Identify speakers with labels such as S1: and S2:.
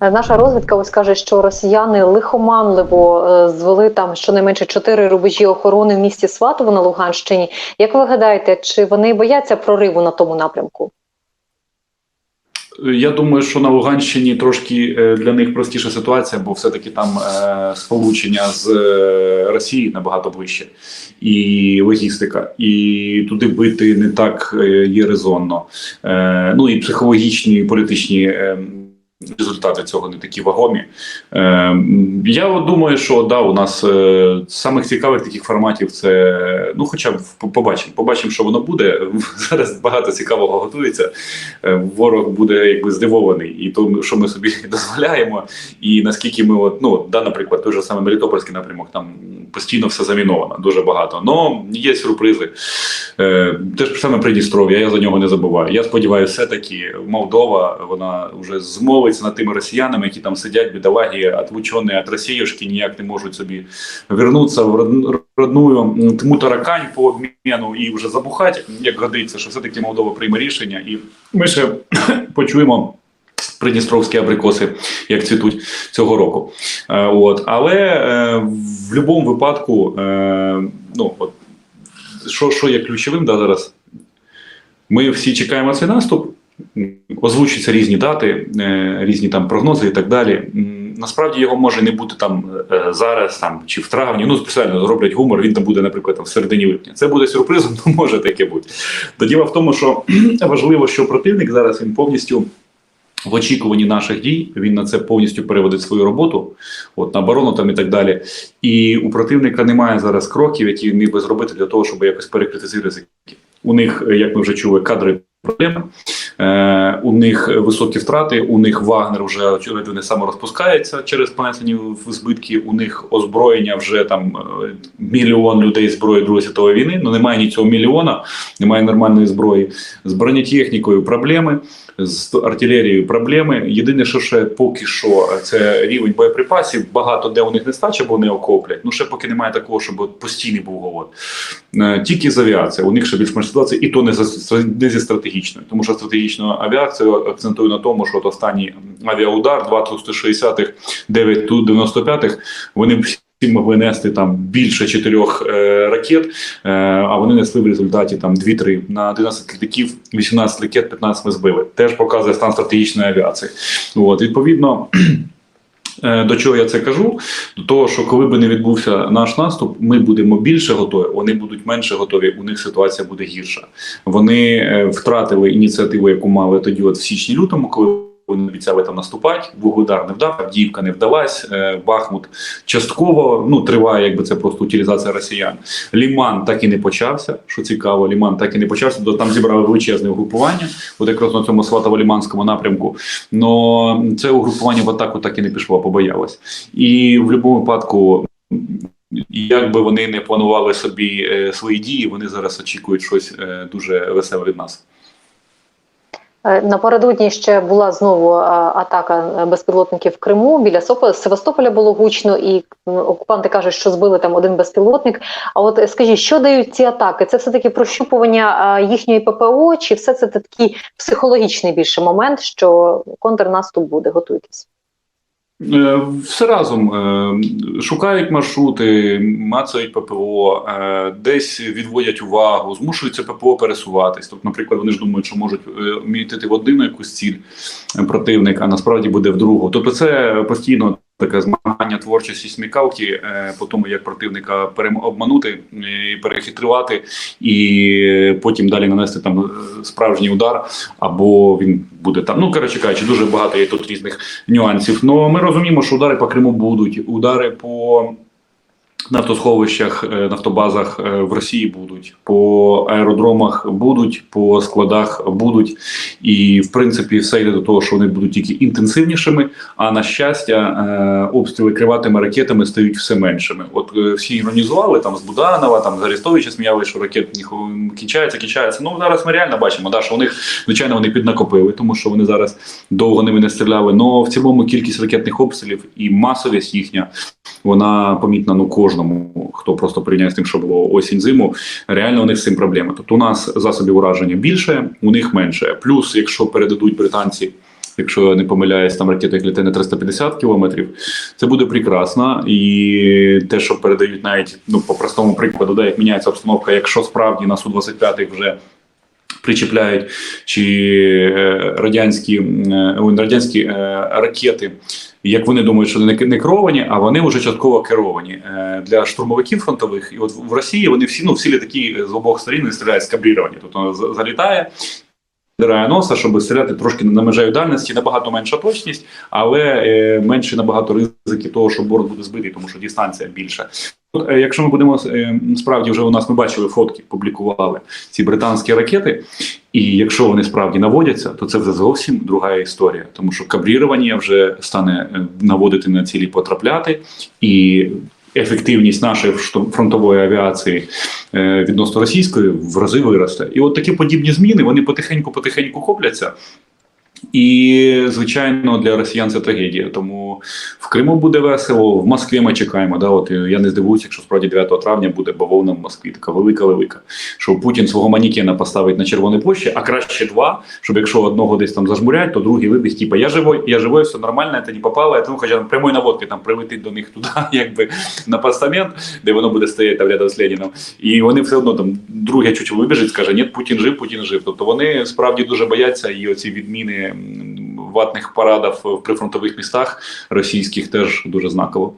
S1: Е, Наша розвідка ось каже, що росіяни лихоманливо е, звели там щонайменше чотири рубежі охорони в місті Сватово на Луганщині. Як ви гадаєте, чи вони бояться прориву на тому напрямку?
S2: Я думаю, що на Луганщині трошки е, для них простіша ситуація, бо все-таки там е, сполучення з е, Росією набагато ближче, і логістика, і туди бити не так е, є резонно. Е, ну і психологічні, і політичні. Результати цього не такі вагомі. Е, я думаю, що да, у нас е, самих цікавих таких форматів це ну, хоча б побачимо. Побачимо, що воно буде. Зараз багато цікавого готується. Е, ворог буде якби здивований, і тому, що ми собі дозволяємо, і наскільки ми, от, ну да, наприклад, той же саме Мелітопольський напрямок, там постійно все заміновано, дуже багато. Но є сюрпризи. Е, те ж саме Придністров'я, я за нього не забуваю. Я сподіваюся, все-таки Молдова вона вже змовиться над тими росіянами, які там сидять, бідолаги, отлучені від Росіюшки, ніяк не можуть собі вернутися в род- родную тму таракань по обміну і вже забухати, як годиться, що все-таки Молдова прийме рішення, і ми ще почуємо. Придністровські абрикоси, як цвітуть цього року. Е, от. Але е, в будь-якому випадку, е, ну, от, що, що є ключовим да, зараз? Ми всі чекаємо цей наступ, озвучуються різні дати, е, різні там прогнози і так далі. Насправді його може не бути там е, зараз там, чи в травні. Ну, спеціально зроблять гумор, він там буде, наприклад, там, в середині липня. Це буде сюрпризом, ну може таке бути. То діло в тому, що важливо, що противник зараз він повністю. В очікуванні наших дій він на це повністю переводить свою роботу, от на оборону там і так далі. І у противника немає зараз кроків, які він міг би зробити для того, щоб якось перекрити ці ризики. У них, як ми вже чули, кадри проблеми. Е, у них високі втрати, у них Вагнер вже очевидно не саморозпускається через понесені збитки. У них озброєння вже там е, мільйон людей зброї Другої світової війни. Ну немає ні цього мільйона, немає нормальної зброї. З бронетехнікою проблеми, з артилерією проблеми. Єдине, що ще поки що це рівень боєприпасів. Багато де у них нестача, бо вони окоплять. Ну ще поки немає такого, щоб постійний був голод. Е, Тільки з авіації. У них ще більш-менш ситуація, і то не, за, не зі стратегічною, тому що стратегічну авіацію акцентую на тому, що от останній авіаудар, два Ту-160-х, 9 Ту-95-х, вони всі могли нести там більше чотирьох е, ракет, е, а вони несли в результаті там 2-3 на 11 літаків, 18 ракет, 15 ми збили. Теж показує стан стратегічної авіації. От, відповідно. Е, До чого я це кажу? До того, що коли би не відбувся наш наступ, ми будемо більше готові, вони будуть менше готові. У них ситуація буде гірша. Вони е, втратили ініціативу, яку мали тоді, от в січні-лютому, коли вони обіцяли там наступати. Вугледар не вдав, Авдіївка не вдалась. е, Бахмут частково ну триває, якби це просто утилізація росіян. Ліман так і не почався. Що цікаво, Ліман так і не почався. До там зібрали величезне угрупування, от якраз на цьому сватово-ліманському напрямку. Но це угрупування в атаку так і не пішло, побоялось. І в будь-якому випадку. Як би вони не планували собі е, свої дії, вони зараз очікують щось е, дуже веселе від нас.
S1: Е, Напередодні ще була знову е, атака е, безпілотників в Криму. Біля Севастополя було гучно, і окупанти кажуть, що збили там один безпілотник. А от скажіть, що дають ці атаки? Це все таки прощупування їхньої ППО, чи все це такий психологічний більше момент, що контрнаступ буде? Готуйтесь.
S2: Е, Все разом е, шукають маршрути, мацають ППО, е, десь відводять увагу, змушуються ППО пересуватись. Тобто, наприклад, вони ж думають, що можуть мітити в одну якусь ціль противник, а насправді буде в другу. Тобто, це постійно таке змагання творчості смікалки е, по тому, як противника обманути, і перехитрувати, і потім далі нанести там е, справжній удар, або він буде там. Ну коротше кажучи, дуже багато є тут різних нюансів. Ну ми розуміємо, що удари по Криму будуть, удари по нафтосховищах, е, нафтобазах е, в Росії будуть, по аеродромах будуть, по складах будуть. І в принципі все йде до того, що вони будуть тільки інтенсивнішими. А на щастя, е, обстріли криватими ракетами стають все меншими. От всі іронізували там з Буданова, там з Арестовича сміяли, що ракет кінчається, кінчається. Ну зараз ми реально бачимо, да, що у них звичайно вони піднакопили, тому що вони зараз довго ними не стріляли. Но в цілому кількість ракетних обстрілів і масовість їхня вона помітна ну кожному, хто просто порівняє з тим, що було осінь зиму. Реально у них з цим проблеми. Тобто у нас засобів ураження більше, у них менше. Плюс, якщо передадуть британці якщо я не помиляюсь, там літає на 350 кілометрів. Це буде прекрасно. І те, що передають навіть ну, по простому прикладу, да, як міняється обстановка, якщо справді на Су-25 вже причіпляють чи е, радянські, е, радянські е, ракети, як вони думають, що не керовані, а вони вже частково керовані е, для штурмовиків фронтових. І от в Росії вони всі ну всі літаки з обох сторін стріляють скабріровані. Тобто воно залітає. Дирає носа, щоб стріляти трошки на межею дальності, набагато менша точність, але е, менше набагато ризики того, що борт буде збитий, тому що дистанція більша. Е, якщо ми будемо е, справді вже у нас ми бачили фотки, публікували ці британські ракети, і якщо вони справді наводяться, то це вже зовсім друга історія, тому що кабрірування вже стане е, наводити на цілі потрапляти, і ефективність нашої фронтової авіації е, відносно російської в рази виросте. І от такі подібні зміни вони потихеньку-потихеньку копляться. І, звичайно, для росіян це трагедія. Тому в Криму буде весело, в Москві ми чекаємо. Да, от, е, я не здивуюся, якщо справді 9 травня буде бавовна в Москві, така велика-велика. Що Путін свого манікена поставить на Червоній площі, а краще два, щоб якщо одного десь там зажмурять, то другий вибіг, типа я живой, я живой, все нормально, це не попало, це, ну, хоча прямої наводки там прилетить до них туди, якби на постамент, де воно буде стояти там рядом з Леніном. І вони все одно там друге чуть вибіжить, скаже, ні, Путін жив, Путін жив. Тобто вони справді дуже бояться, і оці відміни ватних парадах в прифронтових містах російських теж дуже знаково.